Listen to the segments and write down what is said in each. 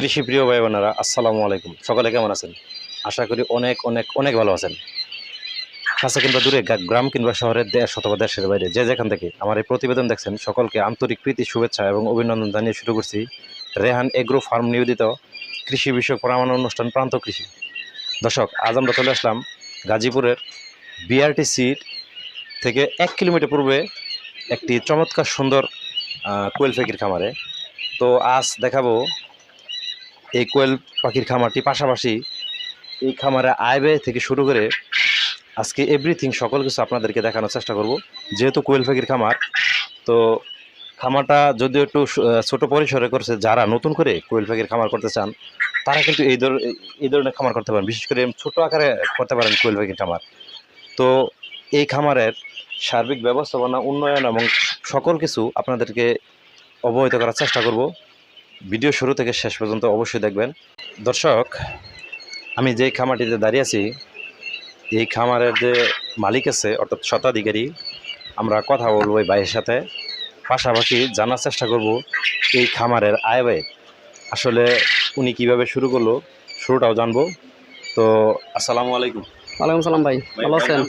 কৃষি প্রিয় ভাই বোনেরা আসসালামু আলাইকুম। সকলে কেমন আছেন? আশা করি অনেক অনেক অনেক ভালো আছেন। কাছে কিংবা দূরে গ্রাম কিংবা শহরের দেশ অথবা দেশের বাইরে, যে যেখান থেকে আমার এই প্রতিবেদন দেখছেন, সকলকে আন্তরিক প্রীতি, শুভেচ্ছা এবং অভিনন্দন জানিয়ে শুরু করছি রেহান এগ্রো ফার্ম নিবেদিত কৃষি বিষয়ক পরামর্শ অনুষ্ঠান প্রান্ত কৃষি। দর্শক, আজ আমরা চলে আসলাম গাজীপুরের বিআরটিসির থেকে এক কিলোমিটার পূর্বে একটি চমৎকার সুন্দর কোয়েল পাখির খামারে। তো আজ দেখাবো এই কোয়েল পাখির খামারটি পাশাপাশি এই খামারে আয় ব্যয় থেকে শুরু করে আজকে এভরিথিং সকল কিছু আপনাদেরকে দেখানোর চেষ্টা করব। যেহেতু কোয়েল পাখির খামার, তো খামারটা যদিও একটু ছোট পরিসরে করছে, যারা নতুন করে কোয়েল পাখির খামার করতে চান, তারা কিন্তু এই ধর এই ধরনের খামার করতে পারেন। বিশেষ করে ছোট আকারে করতে পারেন কোয়েল পাখির খামার। তো এই খামারের সার্বিক ব্যবস্থাপনা, উন্নয়ন এবং সকল কিছু আপনাদেরকে অবহিত করার চেষ্টা করব। ভিডিও শুরু থেকে শেষ পর্যন্ত অবশ্যই দেখবেন। দর্শক আমি যেই খামারটিতে দাঁড়িয়ে আছি এই খামারের যে মালিক আছে অর্থাৎ শতাধিকারী আমরা কথা বলব এই ভাইয়ের সাথে। পাশাপাশি জানার চেষ্টা করব এই খামারের আয় ব্যয়। আসলে উনি কীভাবে শুরু করল শুরুটাও জানব। তো আসসালামু আলাইকুম। ওয়ালাইকুম সালাম ভাই ভালো আছেন?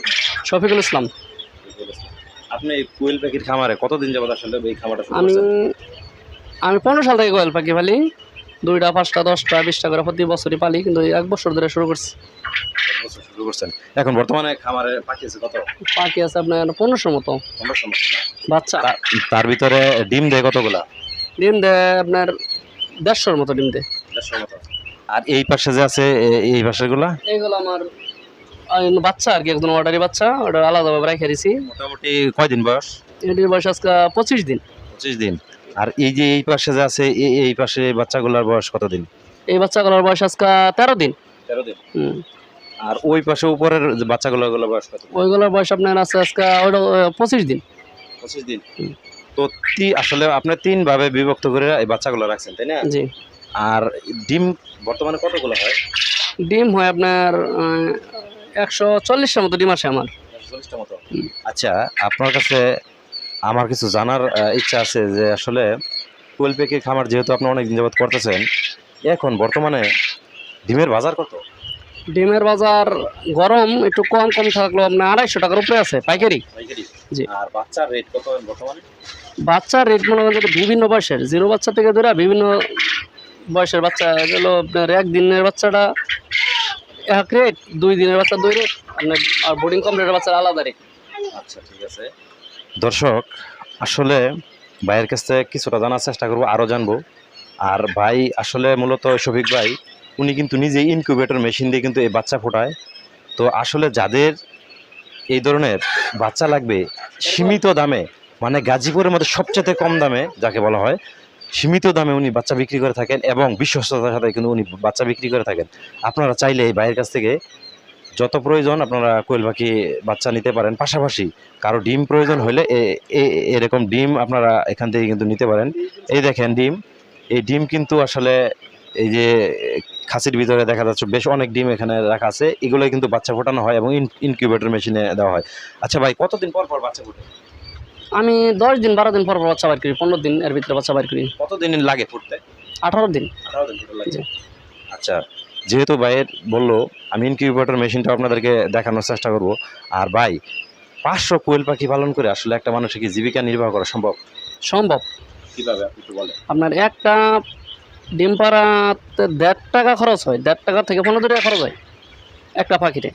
শফিকুল ইসলাম। আপনি কোয়েল পাখির খামারে কতদিন যাবত আসলে এই খামারটা আমি আমি পনেরো সাল থেকে কোয়েল পাখি পালি। দুইটা পাঁচটা দশটা বিশটা করে প্রতি বছরই পালি কিন্তু এক বছর ধরে শুরু করছি। শুরু করছেন। এখন বর্তমানে খামারে পাখি আছে কত? পাখি আছে আপনার পনেরোশোর মতো। মতো বাচ্চা। তার ভিতরে ডিম দেয় কতগুলা? ডিম দেয় আপনার দেড়শোর মতো ডিম দেয়। মতো। আর এই পাশে যে আছে এই পাশেগুলা এইগুলো আমার বাচ্চা আর কি অর্ডারি বাচ্চা ওটা আলাদাভাবে রেখে দিছি। মোটামুটি কয়দিন বয়স? এটির বয়স আজকে পঁচিশ দিন। পঁচিশ দিন। আর এই যে এই পাশে যে আছে এই পাশে এই বাচ্চাগুলার বয়স কতদিন? এই বাচ্চাগুলোর বয়স আজকে তেরো দিন। তেরো দিন। আর ওই পাশে উপরের বাচ্চাগুলো ওগুলো বয়স কত? ওইগুলোর বয়স আপনার আছে আজকে ওটা আহ, পঁচিশ দিন। পঁচিশ দিন। তো তি আসলে আপনি তিন ভাবে বিভক্ত করে এই বাচ্চাগুলো রাখছেন তাই না? জি। আর ডিম বর্তমানে কতগুলো হয়? ডিম হয় আপনার একশো চল্লিশটার মতো ডিম আসে আমার। আচ্ছা আপনার কাছে আমার কিছু জানার ইচ্ছা আছে যে আসলে কোয়েল পেকে খামার যেহেতু আপনি অনেক দিন যাবত করতেছেন এখন বর্তমানে ডিমের বাজার কত? ডিমের বাজার গরম একটু কম কম থাকলেও আপনার আড়াইশো টাকার উপরে আছে পাইকারি। জি। আর বাচ্চার রেট কত বর্তমানে? বাচ্চার রেট মনে করেন যে বিভিন্ন বয়সের জিরো বাচ্চা থেকে ধরে বিভিন্ন বয়সের বাচ্চা এগুলো আপনার একদিনের বাচ্চাটা এক রেট দুই দিনের বাচ্চা দুই রেট আপনার আর বোর্ডিং কমপ্লিটের বাচ্চার আলাদা রেট আচ্ছা ঠিক আছে। দর্শক, আসলে ভাইয়ের কাছ থেকে কিছুটা জানার চেষ্টা করব আরও জানব। আর ভাই আসলে মূলত শফিক ভাই, উনি কিন্তু নিজেই ইনকিউবেটর মেশিন দিয়ে কিন্তু এই বাচ্চা ফোটায়। তো আসলে যাদের এই ধরনের বাচ্চা লাগবে, সীমিত দামে মানে গাজীপুরের মধ্যে সবচেয়ে কম দামে, যাকে বলা হয়, সীমিত দামে উনি বাচ্চা বিক্রি করে থাকেন এবং বিশ্বস্ততার সাথে কিন্তু উনি বাচ্চা বিক্রি করে থাকেন। আপনারা চাইলে এই ভাইয়ের কাছ থেকে যত প্রয়োজন আপনারা কোয়েল পাখি বাচ্চা নিতে পারেন। পাশাপাশি কারও ডিম প্রয়োজন হলে এরকম ডিম আপনারা এখান থেকে কিন্তু নিতে পারেন। এই দেখেন ডিম এই ডিম কিন্তু আসলে এই যে খাসির ভিতরে দেখা যাচ্ছে বেশ অনেক ডিম এখানে রাখা আছে। এগুলো কিন্তু বাচ্চা ফোটানো হয় এবং ইনকিউবেটর মেশিনে দেওয়া হয়। আচ্ছা ভাই কতদিন পর পর বাচ্চা ফুটে? আমি দশ দিন বারো দিন পর পর বাচ্চা বার করি পনেরো দিন এর ভিতরে বাচ্চা বার করি। কতদিন লাগে ফুটতে? আঠারো দিন। আঠারো দিন আচ্ছা যেহেতু ভাইয়ের বলল আমি ইনকিউবেটর মেশিনটা আপনাদেরকে দেখানোর চেষ্টা করব। আর ভাই পাঁচশো কোয়েল পাখি পালন করে আসলে একটা মানুষের কি জীবিকা নির্বাহ করা সম্ভব? সম্ভব। কীভাবে আপনি একটু বলেন। আপনার একটা ডিম পাড়াতে দেড় টাকা খরচ হয় দেড় টাকা থেকে পনেরো টাকা খরচ হয় একটা পাখিতে।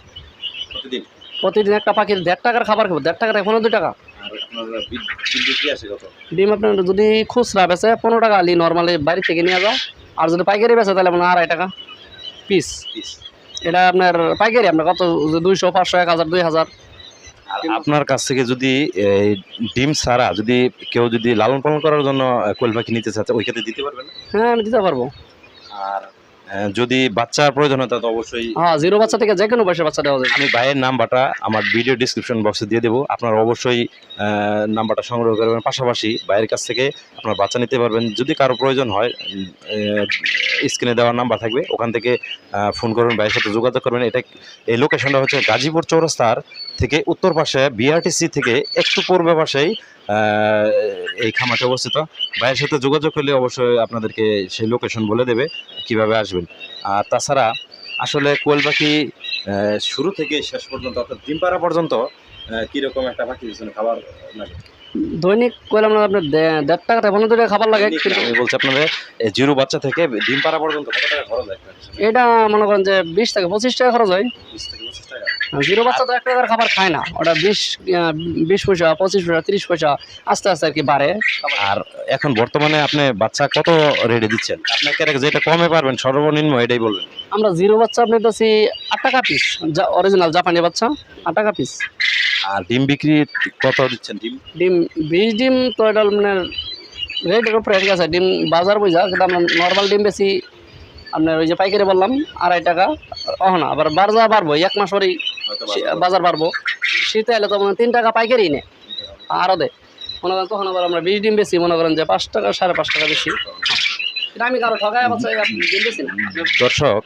প্রতিদিন? প্রতিদিন একটা পাখির দেড় টাকার খাবার খাব দেড় টাকা থেকে পনেরো টাকা। আর আপনার বিদ- বিদ্যুৎ কি আছে ডিম আপনার যদি খুচরা বেচে পনেরো টাকা আলি নর্মালি বাড়ি থেকে নিয়ে যাও আর যদি পাইকারি বেচে তাহলে আপনার আড়াই টাকা। পিস পিস এটা আপনার পাইকারি আপনার কত? দুইশো পাঁচশো এক হাজার দুই হাজার। আপনার কাছ থেকে যদি ডিম ছাড়া যদি কেউ যদি লালন পালন করার জন্য কোয়েল পাখি নিতে চাচ্ছে ওই ক্ষেত্রে দিতে পারবেন হ্যাঁ আমি দিতে পারব। আর যদি বাচ্চার প্রয়োজন হয় তাহলে অবশ্যই হ্যাঁ জিরো বাচ্চা থেকে যে কোনো বয়সের বাচ্চা দেওয়া যায়। আমি ভাইয়ের নাম্বারটা আমার ভিডিও ডিসক্রিপশন বক্সে দিয়ে দেবো। আপনারা অবশ্যই নাম্বারটা সংগ্রহ করবেন পাশাপাশি ভাইয়ের কাছ থেকে আপনার বাচ্চা নিতে পারবেন। যদি কারও প্রয়োজন হয় স্ক্রিনে দেওয়ার নাম্বার থাকবে। ওখান থেকে ফোন করবেন ভাইয়ের সাথে যোগাযোগ করবেন। এটা এই লোকেশনটা হচ্ছে গাজীপুর চৌরাস্তার থেকে উত্তর পাশে বিআরটিসি থেকে একটু পূর্বে পাশেই এই খামারটি অবস্থিত। ভাইয়ের সাথে যোগাযোগ করলে অবশ্যই আপনাদেরকে সেই লোকেশন বলে দেবে কীভাবে আসবেন। আর তাছাড়া আসলে কোয়েল পাখি শুরু থেকে শেষ পর্যন্ত, অর্থাৎ ডিম পাড়া পর্যন্ত কীরকম একটা পাখি খাবার লাগে দৈনিক কইলাম না আপনার দেড় টাকা থেকে পনেরো টাকা খাবার লাগে। কিন্তু আমি বলছি আপনাদের জিরো বাচ্চা থেকে ডিম পাড়া পর্যন্ত কত টাকা খরচ হয়? এটা মনে করেন যে বিশ থেকে পঁচিশ টাকা খরচ হয়। টাকা। জিরো বাচ্চা তো এক টাকার খাবার খায় না। ওটা বিশ বিশ পয়সা পঁচিশ পয়সা তিরিশ পয়সা আস্তে আস্তে আর কি বাড়ে। আর এখন বর্তমানে আপনি বাচ্চা কত রেডি দিচ্ছেন? আপনাকে যেটা কমে পারবেন সর্বনিম্ন এটাই বলবেন। আমরা জিরো বাচ্চা আপনি দিচ্ছি আট টাকা পিস যা অরিজিনাল জাপানি বাচ্চা আট টাকা পিস আর ডিম বিক্রি কত দিচ্ছেন ডিম? ডিম বিশ ডিম তো এটা মানে রেটের উপরে ঠিক আছে ডিম বাজার বুঝা কিন্তু আমরা নর্মাল ডিম বেশি আপনার ওই যে পাইকারি বললাম আড়াই টাকা অহ না আবার বাজার বাড়বো এক মাস পরেই বাজার বাড়বো। শীতে এলে তো মানে তিন টাকা পাইকারি নে আরও দে। মনে করেন তখন আবার আমরা বিশ ডিম বেশি মনে করেন যে পাঁচ টাকা সাড়ে পাঁচ টাকা বেশি। এটা আমি কারও ঠকায় ডিম বেশি না। দর্শক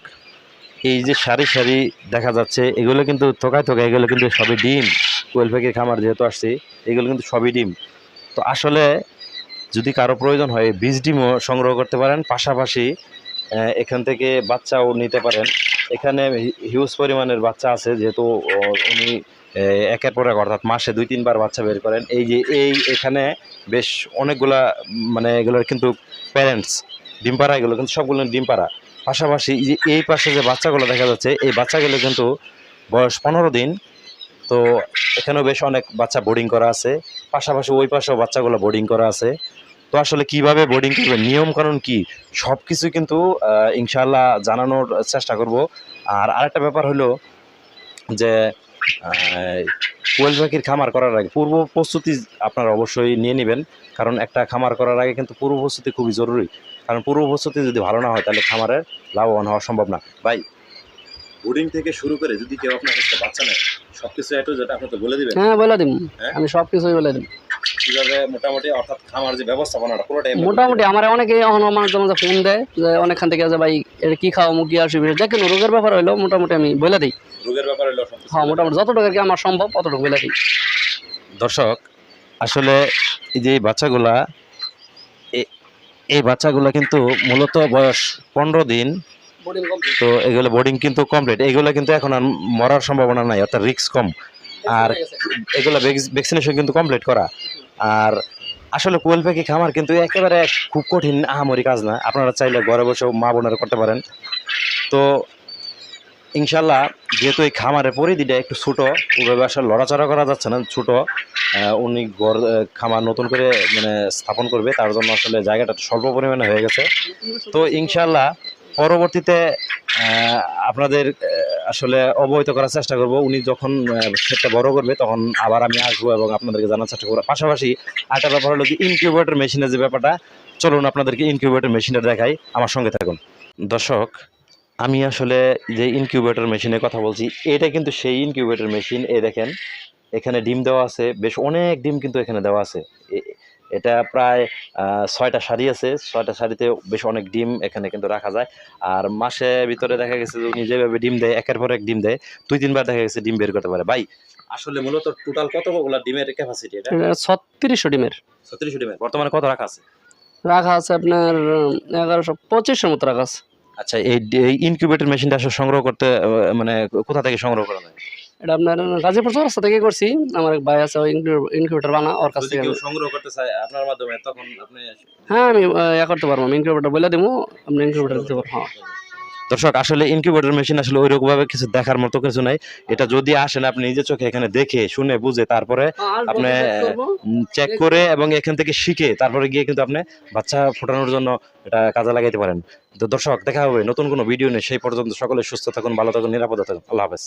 এই যে সারি সারি দেখা যাচ্ছে এগুলো কিন্তু থোকায় থোকায় এগুলো কিন্তু সবই ডিম। কোয়েল পাখির খামার যেহেতু আসছে, এগুলো কিন্তু সবই ডিম। তো আসলে যদি কারও প্রয়োজন হয়, বীজ ডিমও সংগ্রহ করতে পারেন, পাশাপাশি এখান থেকে বাচ্চাও নিতে পারেন। এখানে হিউজ পরিমাণের বাচ্চা আছে, যেহেতু উনি একের পর এক অর্থাৎ মাসে দুই, তিনবার বাচ্চা বের করেন। এই যে, এই এখানে বেশ অনেকগুলা মানে এগুলোর কিন্তু প্যারেন্টস ডিম পাড়া এগুলো কিন্তু সবগুলো ডিম পাড়া পাশাপাশি এই পাশে যে বাচ্চাগুলো দেখা যাচ্ছে, এই বাচ্চাগুলো কিন্তু বয়স পনেরো দিন তো এখানেও বেশ অনেক বাচ্চা বোর্ডিং করা আছে। পাশাপাশি ওই পাশেও বাচ্চাগুলো বোর্ডিং করা আছে। তো আসলে কীভাবে বোর্ডিং করবে নিয়ম কানুন কি সব কিছু কিন্তু ইনশাল্লাহ জানানোর চেষ্টা করব। আর আরেকটা ব্যাপার হলো যে কোয়েল পাখির খামার করার আগে পূর্ব প্রস্তুতি আপনারা অবশ্যই নিয়ে নেবেন। কারণ একটা খামার করার আগে কিন্তু পূর্ব প্রস্তুতি খুবই জরুরি। কারণ পূর্ব প্রস্তুতি যদি ভালো না হয়, তাহলে খামারের লাভবান হওয়া সম্ভব না। ভাই বোর্ডিং থেকে শুরু করে যদি কেউ আপনার কাছে বাচ্চা নেয় সব কিছু একটু যেটা আপনি তো বলে দিবেন। হ্যাঁ বলে দিম হ্যাঁ? আমি সব কিছুই বলে দিম কীভাবে মোটামুটি অর্থাৎ খামার যে ব্যবস্থাপনাটা পুরোটাই মোটামুটি আমার অনেকে এখন মাঝে মাঝে ফোন দেয় যে অনেকখান থেকে যে ভাই এটা কি খাওয়া মুখি আসবে যে কোনো রোগের ব্যাপার হইল মোটামুটি আমি বলে দিই। রোগের ব্যাপারে হলো হ্যাঁ মোটামুটি যতটুকু আর কি আমার সম্ভব অতটুকু বলে দিই। দর্শক আসলে এই যে বাচ্চাগুলা এ- এই বাচ্চাগুলা কিন্তু মূলত বয়স পনেরো দিন তো এগুলো বোর্ডিং কিন্তু কমপ্লিট এগুলো কিন্তু এখন আর মরার সম্ভাবনা নাই অর্থাৎ রিস্ক কম। আর এগুলো ভ্যাকসিনেশন কিন্তু কমপ্লিট করা। আর আসলে কোয়েল পাখি খামার কিন্তু একেবারে খুব কঠিন আহামরি কাজ না। আপনারা চাইলে ঘরে বসেও মা বোনেরা করতে পারেন। তো ইনশাল্লাহ যেহেতু এই খামারের পরিধিটা একটু ছোটো ওইভাবে আসলে লড়াচড়া করা যাচ্ছে না ছোটো। উনি ঘর খামার নতুন করে মানে স্থাপন করবে তার জন্য আসলে জায়গাটা স্বল্প পরিমাণে হয়ে গেছে। তো ইনশাল্লাহ পরবর্তীতে আপনাদের আসলে অবহিত করার চেষ্টা করব। উনি যখন সেটা বড় করবে, তখন আবার আমি আসব এবং আপনাদেরকে জানার চেষ্টা করব। পাশাপাশি আরেকটা ব্যাপার হলো যে ইনকিউবেটর মেশিনের যে ব্যাপারটা, চলুন আপনাদেরকে ইনকিউবেটর মেশিনটা দেখাই। আমার সঙ্গে থাকুন। দর্শক, আমি আসলে যে ইনকিউবেটর মেশিনের কথা বলছি, এটা কিন্তু সেই ইনকিউবেটর মেশিন এ দেখেন, এখানে ডিম দেওয়া আছে, বেশ অনেক ডিম কিন্তু এখানে দেওয়া আছে। এটা প্রায় ছয়টা শাড়ি আছে। ছয়টা শাড়িতে বেশ অনেক ডিম এখানে কিন্তু রাখা যায়। আর মাসে ভিতরে দেখা গেছে যে উনি যেভাবে ডিম দেয় একের পর এক ডিম দেয় দুই তিনবার দেখা গেছে ডিম বের করতে পারে। ভাই আসলে মূলত টোটাল কত কতগুলো ডিমের ক্যাপাসিটি এটা? ছত্রিশশো ডিমের। ছত্রিশ ডিমের। বর্তমানে কত রাখা আছে? রাখা আছে আপনার এগারোশো পঁচিশশোর মতো রাখা আছে। আচ্ছা এই এই ইনকিউবেটর মেশিনটা আসলে সংগ্রহ করতে মানে কোথা থেকে সংগ্রহ করা যায়? এটা আপনার গাজীপুর চৌরাস্তা থেকে করছি। আমার এক ভাই আছে ইনকিউবেটর বানা ওর কাছ থেকে। সংগ্রহ করতে চায় আপনার মাধ্যমে তখন আপনি হ্যাঁ আমি ইয়া করতে পারব ইনকিউবেটর বলে দেবো আপনি ইনকিউবেটর দিতে পারব হ্যাঁ। দর্শক আসলে ইনকিউবেটর মেশিন আসলে কিছু দেখার মতো কিছু নাই। এটা যদি আসেন আপনি নিজের চোখে এখানে দেখে শুনে বুঝে তারপরে আপনি চেক করে এবং এখান থেকে শিখে তারপরে গিয়ে কিন্তু আপনি বাচ্চা ফোটানোর জন্য এটা কাজে লাগাইতে পারেন। তো দর্শক দেখা হবে নতুন কোনো ভিডিও নেই সেই পর্যন্ত সকলে সুস্থ থাকুন ভালো থাকুন নিরাপদে থাকুন। আল্লাহ হাফেজ।